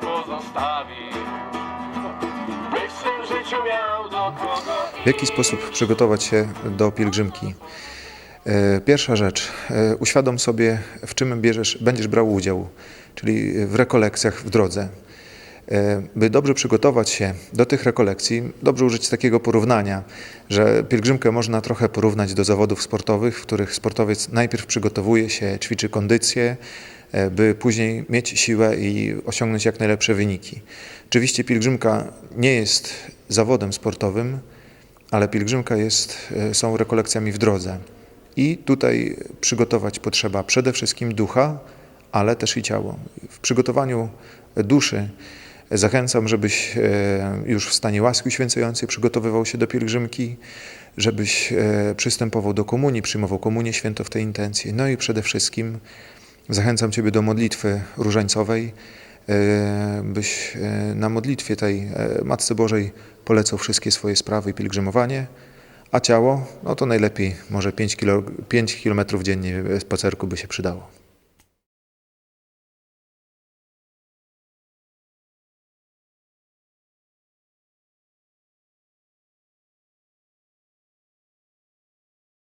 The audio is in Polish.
pozostawi. W. W jaki sposób przygotować się do pielgrzymki? E, pierwsza rzecz, e, uświadom sobie, w czym bierzesz, będziesz brał udział, czyli w rekolekcjach w drodze. E, by dobrze przygotować się do tych rekolekcji, dobrze użyć takiego porównania, że pielgrzymkę można trochę porównać do zawodów sportowych, w których sportowiec najpierw przygotowuje się, ćwiczy kondycję, by później mieć siłę i osiągnąć jak najlepsze wyniki. Oczywiście pielgrzymka nie jest zawodem sportowym, ale pielgrzymka jest, e, są rekolekcjami w drodze. I tutaj przygotować potrzeba przede wszystkim ducha, ale też i ciało. W przygotowaniu duszy zachęcam, żebyś e, już w stanie łaski uświęcającej przygotowywał się do pielgrzymki, żebyś e, przystępował do komunii, przyjmował komunię święto w tej intencji. No i przede wszystkim zachęcam Ciebie do modlitwy różańcowej, e, byś e, na modlitwie tej e, Matce Bożej polecał wszystkie swoje sprawy i pielgrzymowanie, a ciało, no to najlepiej może 5, kilo, 5 kilometrów dziennie spacerku by się przydało.